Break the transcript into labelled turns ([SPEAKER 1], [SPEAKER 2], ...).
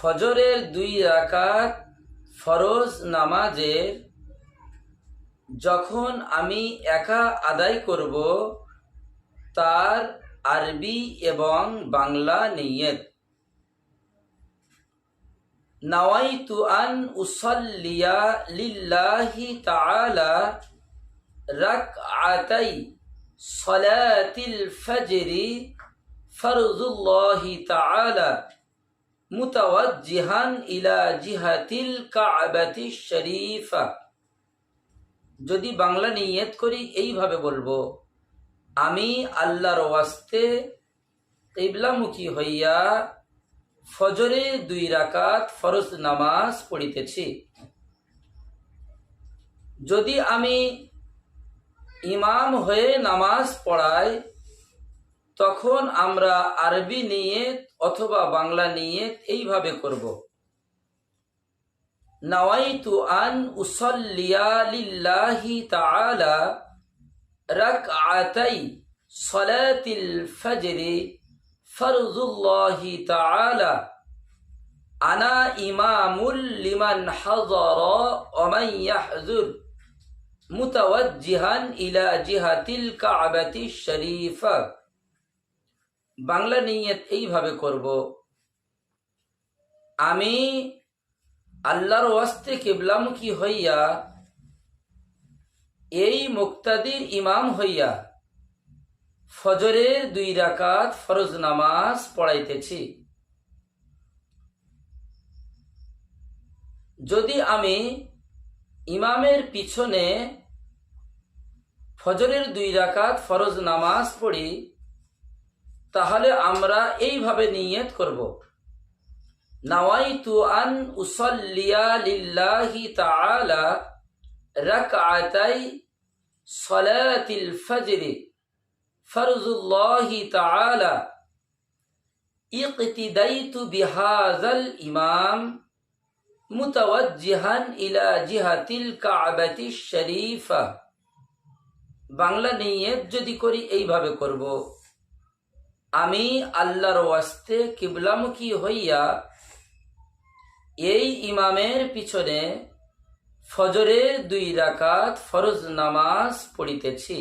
[SPEAKER 1] ফজরের দুই রাকাত ফরজ নামাজের যখন আমি একা আদায় করব, তার আরবি এবং বাংলা নিয়ত। নাওয়াইতু আন উসাল্লিয়া লিল্লাহি তাআলা রাকআতাই সলাতিল ফজরি ফরজুল্লাহি তাআলা। মুতাওয়াজ্জিহান ইলা জিহাতিল কাবাতি শরীফা। যদি বাংলা নিয়ত করি, এইভাবে বলব, আমি আল্লাহর ওয়াস্তে কিবলামুখী হইয়া ফজরে দুই রাকাত ফরজ নামাজ পড়িতেছি। যদি আমি ইমাম হয়ে নামাজ পড়াই তখন আমরা আরবি নিয়ে অথবা বাংলা নিয়ে এইভাবে করব। নাওয়াইতু আন উসাল্লিয়া লিল্লাহি তাআলা রাকআতাই সলাতিল ফজরি ফরজুল্লাহি তাআলা। আনা ইমামুল লিমান হাযারা ওয়া মান ইয়াহযুর মুতাওয়াজ্জিহান ইলা জিহাতিল কাবাতি শরীফা। বাংলা নিয়ত এইভাবে করব। আমি আল্লাহর ওয়াস্তে কেবলামুখী হইয়া এই মুক্তাদির ইমাম হইয়া ফজরের দুই রাকাত ফরজ নামাজ পড়াইতেছি। যদি আমি ইমামের পিছনে ফজরের দুই রাকাত ফরজ নামাজ পড়ি তাহলে আমরা এইভাবে নিয়ত করব। নাওয়াইতু আন উসাল্লিয়া লিল্লাহি তাআলা রাকআতাই সলাতিল ফজরি ফরজুল্লাহি তাআলা ইকতিদাইতু বিহাযাল ইমাম মুতাওয়াজ্জিহান ইলা জিহাতিল কাবাতি শরীফা। বাংলা নিয়ত যদি করি, এইভাবে করব। আমি আল্লাহর ওয়াস্তে কিবলামুখী হইয়া এই ইমামের পিছনে ফজরের দুই রাকাত ফরজ নামাজ পড়িতেছি।